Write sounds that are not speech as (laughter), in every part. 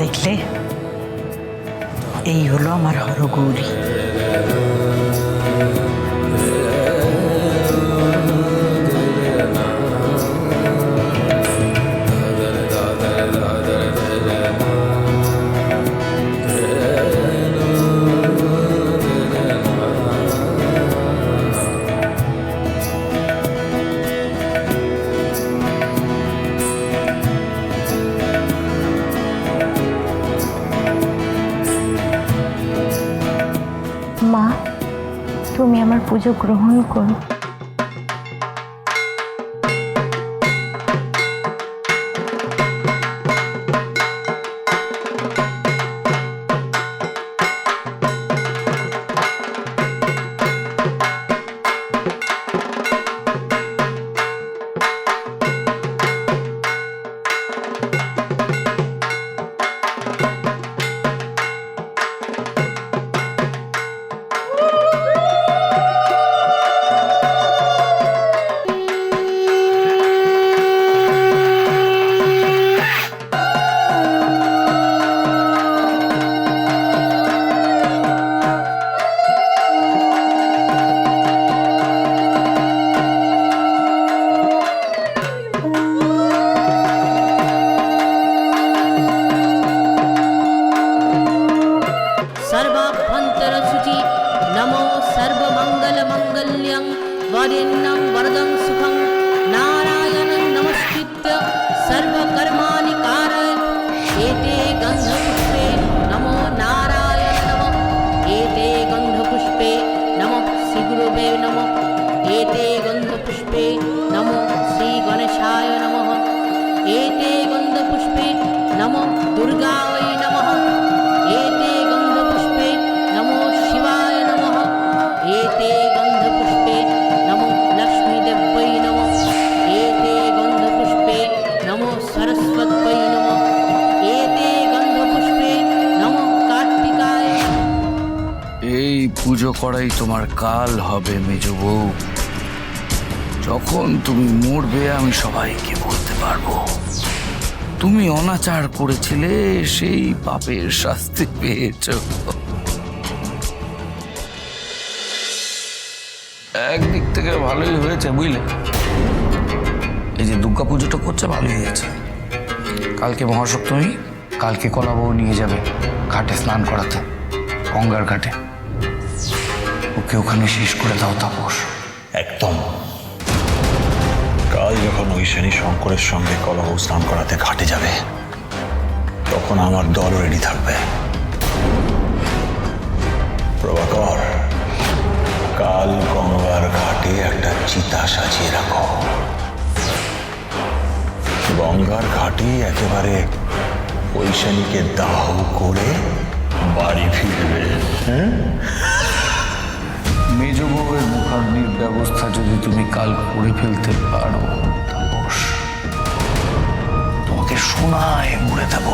দেখলে? এই হলো আমার হরগৌরী পুজো গ্রহণ করো वरेण्यं वरदं सुखं नारायणं नमस्कृत्य सर्वकर्माणि कारय एते गन्धपुष्पे नमो नारायण नमः एते गन्धपुष्पे नमः श्रीगुरुवे नमः एते गन्धपुष्पे नमो श्रीगणेशाय नमः एते गन्धपुष्पे नमो दुर्गावै পুজো করাই তোমার কাল হবে মেজ বউ। যখন তুমি মরবে, আমি সবাইকে বলতে পারব। তুমি অনাচার করেছিলে, সেই পাপের শাস্তি পেয়েছ। একদিক থেকে ভালোই হয়েছে, বুঝলে? এই যে দুর্গা পুজোটা করছে, ভালোই হয়েছে। কালকে মহাসপ্তমী, কালকে কলাবউ নিয়ে যাবে, ঘাটে স্নান করাতে, গঙ্গার ঘাটে। ওকে ওখানে শেষ করে দাও তাপস। একদম। কাল যখন ওই শ্রেণি শঙ্করের সঙ্গে কলহ স্নান করাতে ঘাটে যাবে, তখন আমার দল রেডি থাকবে। প্রভাকর, কাল গঙ্গার ঘাটে একটা চিতা সাজিয়ে রাখো। গঙ্গার ঘাটে একেবারে ওই শ্রেণীকে দাহ করে বাড়ি ফিরবে। মেজ বউয়ের মুখাগ্নির ব্যবস্থা যদি তুমি কাল করে ফেলতে পারো তোমাকে সোনায় মুড়ে দেব।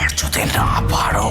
আর যদি না পারো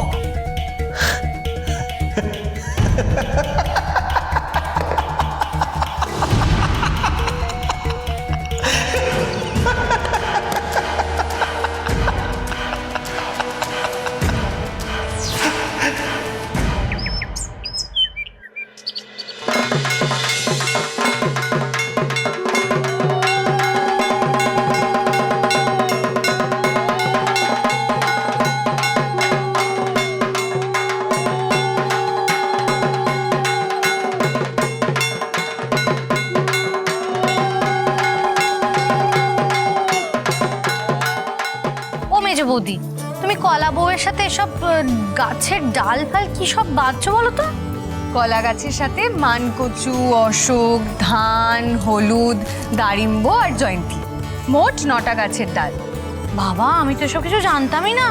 বৌদি তুমি কলা বউয়ের সাথে এসব গাছের ডাল ফাল কি সব বাঁধছো বলো তো? কলা গাছের সাথে মানকচু অশোক ধান হলুদ দারিম্ব আর জয়ন্তী। মোট নটা গাছের ডাল। বাবা আমি তো এসব কিছু জানতামই না।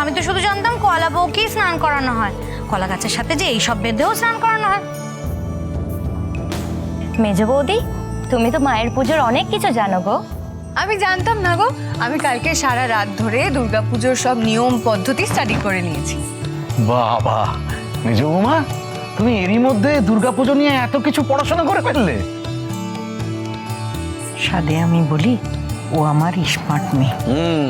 আমি তো শুধু জানতাম কলা বউকেই স্নান করানো হয়। কলা গাছের সাথে যে এইসব বেঁধেও স্নান করানো হয়। মেজ বৌদি তুমি তো মায়ের পুজোর অনেক কিছু জানো গো। আমি জানতাম না গো আমি কালকে সারা রাত ধরে দুর্গাপুজোর সব নিয়ম পদ্ধতি স্টাডি করে নিয়েছি। বাবা মেজ বৌমা তুমি এরই মধ্যে দুর্গাপুজো নিয়ে এত কিছু পড়াশোনা করে ফেললে? সাদে আমি বলি ও আমার স্মার্ট মেয়ে। হুম।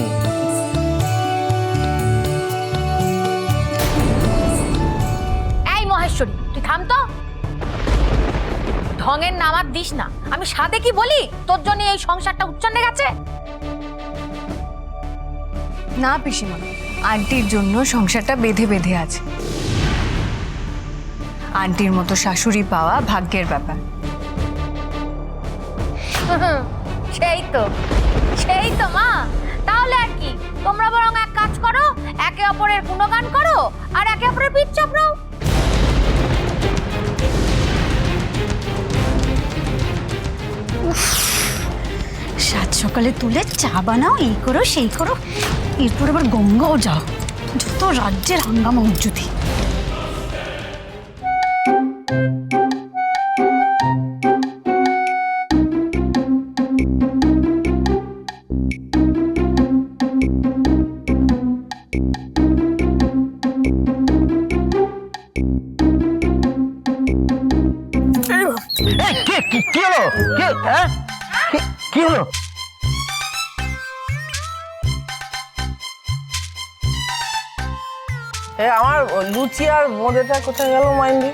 এই মহেশ্বরী তুই থাম তো? ঢঙের নামার দিস না। আমি সাদে কি বলি? তোর জন্য এই সংসারটা উচ্চন্নে গেছে? না পিসিমা আন্টির জন্য সংসারটা বেঁধে বেঁধে আছে। আন্টির মতো শাশুড়ি পাওয়া ভাগ্যের ব্যাপার। (laughs) সেই তো সেই তো মা। তাহলে আর কি? তোমরা বরং এক কাজ করো একে অপরের গুণগান করো আর একে অপরের পিঠ চাপড়াও। সকালে তুলে চা বানাও এই করো সেই করো। এরপর আবার গঙ্গাও যাও। যত রাজ্যের হাঙ্গামা উজ্জুতি কি- কি হলো? কে হ্যাঁ? কি- কি হলো? লুচি আর বোঁদেটা কোথায় গেল, মাইন্ডি?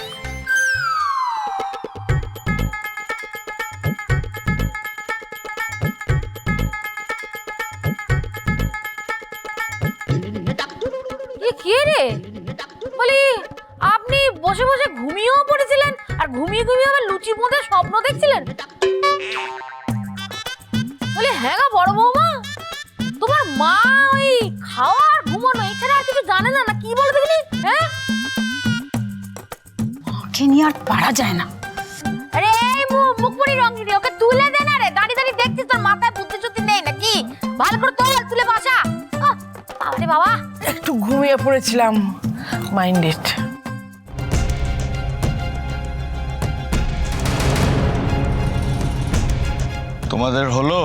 কে রে? বলি, আপনি বসে বসে ঘুমিয়েও পড়েছিলেন, আর ঘুমিয়ে ঘুমিয়ে আবার লুচি বোঁদের স্বপ্ন দেখছিলেন? বলি হ্যাঁ গো, বড় বৌমা। নিয়ে আর পারা যায় না। আরে এই মুখপুরি ওকে তুলে দে না রে। দাঁড়িয়ে দাঁড়িয়ে দেখছিস তোর মাথায় বুদ্ধি চুদ্ধি নেই নাকি? ভালো করে তোল তুলে বসা। বাবারে বাবা একটু ঘুমিয়ে পড়েছিলাম মাইন্ডেড তোমাদের হলো?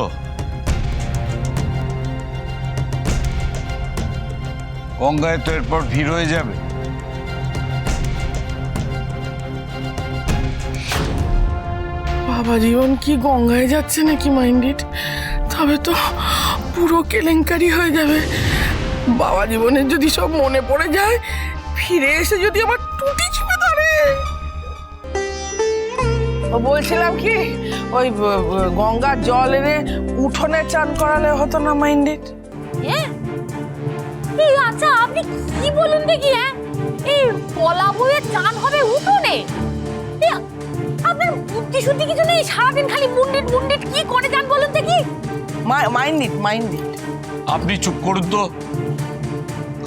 গঙ্গায় তো এরপর ভিড় হয়ে যাবে। বাবা জীবন কি গঙ্গায় যাচ্ছে নাকি মাইন্ডেড? তবে তো পুরো কেলেঙ্কারি হয়ে যাবে। বাবা জীবনের যদি সব মনে পড়ে যায়, ফিরে এসে যদি আমার টুটি চিপে ধরে। বলছিলাম কি, ওই গঙ্গার জল এনে উঠোনে চান করালে হতো না মাইন্ডেড? হ্যাঁ। আচ্ছা আপনি কি বলুন দেখি হ্যাঁ? এই কলা বুদ্ধি কিছু নেই? সারাদিন খালি মুন্ডিট মুন্ডিট কি করে যান বলুন দেখি? মাইন্ডেড মাইন্ডেড আপনি চুপ করুন তো।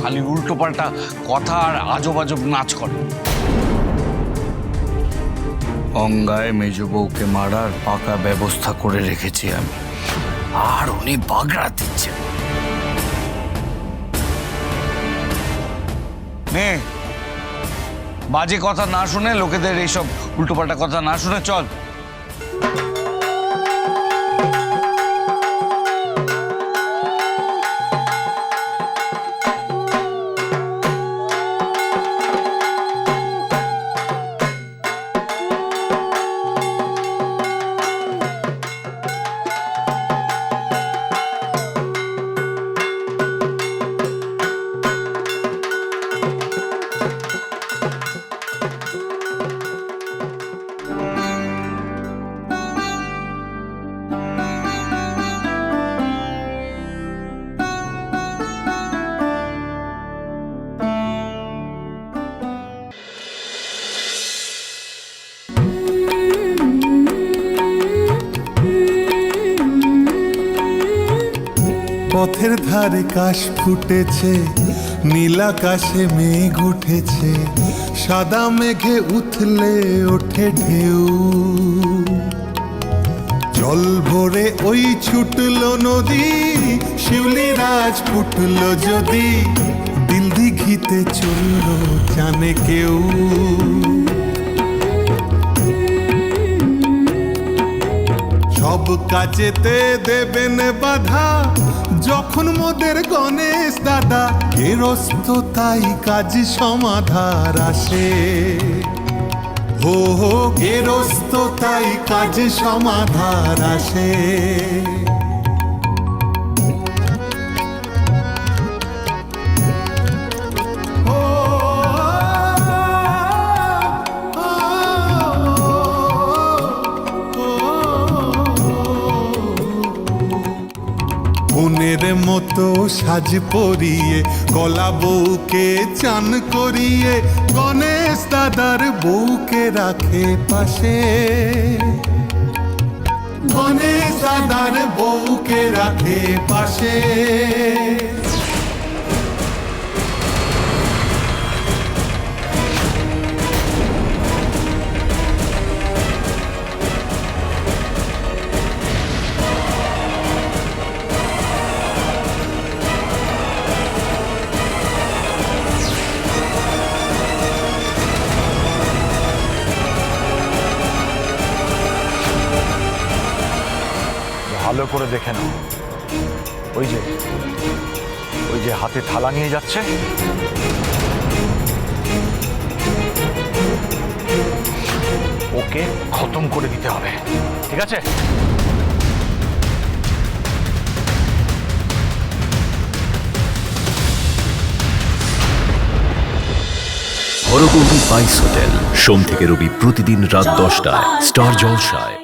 খালি উল্টো পাল্টা কথা আর আজব আজব নাচ করে গঙ্গায় মেজ বউকে মারার পাকা ব্যবস্থা করে রেখেছি আমি। আর উনি বাগড়া দিচ্ছেন। নে বাজে কথা না শুনে লোকেদের এইসব উল্টোপাল্টা কথা না শুনে চল। পথের ধারে কাশ ফুটেছে, নীল আকাশে মেঘ উঠেছে, সাদা মেঘে উঠলে ওঠে ঢেউ। জল ভরে ওই ছুটলো নদী, শিউলি রাজ ফুটলো যদি, দিল দিঘিতে চলল জানে কেউ। সব কাজেতে দেবেন বাধা। যখন মোদের গণেশ দাদা গেরস্ত তাই কাজ সমাধার আসে। হো হো গেরস্ত তাই কাজ সমাধার আসে। মতো সাজ পরিয়ে গলা বউকে চান করিয়ে, গণেশ দাদার বউকে রাখে পাশে। গণেশ দাদার বউকে রাখে পাশে। ভালো করে দেখে নাও। ওই যে ওই যে হাতে থালা নিয়ে যাচ্ছে। ওকে খতম করে দিতে হবে। ঠিক আছে? হরগৌরী বাইস হোটেল, সোম থেকে রবি প্রতিদিন রাত দশটায়, স্টার জলসায়।